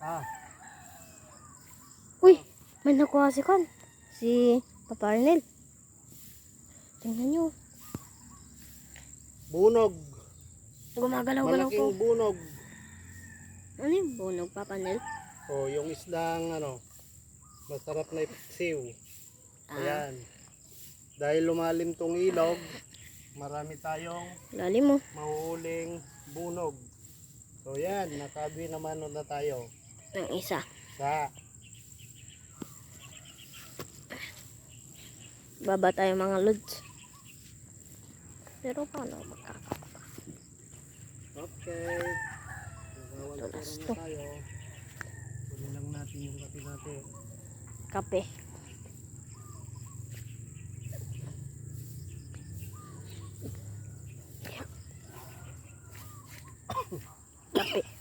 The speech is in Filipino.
Ah, Uy, may nakuha si Kon. Si Papa Arnel. Tingnan nyo. bunog. Gumagalaw-galaw po. Malaking bunog. Ano yung bunog, Papa Arnel? O, yung isdang ano, masarap na ipaksiw. Ah, Ayan. Dahil lumalim tong ilog, marami tayong lalim mo. mahuhuling bunog. So yan, nakabi naman na tayo ng isa. Sa. Baba tayo mga lods. Pero paano makakapag? Okay. Tulas to. Kunin lang natin yung kape natin. Kape. Kape.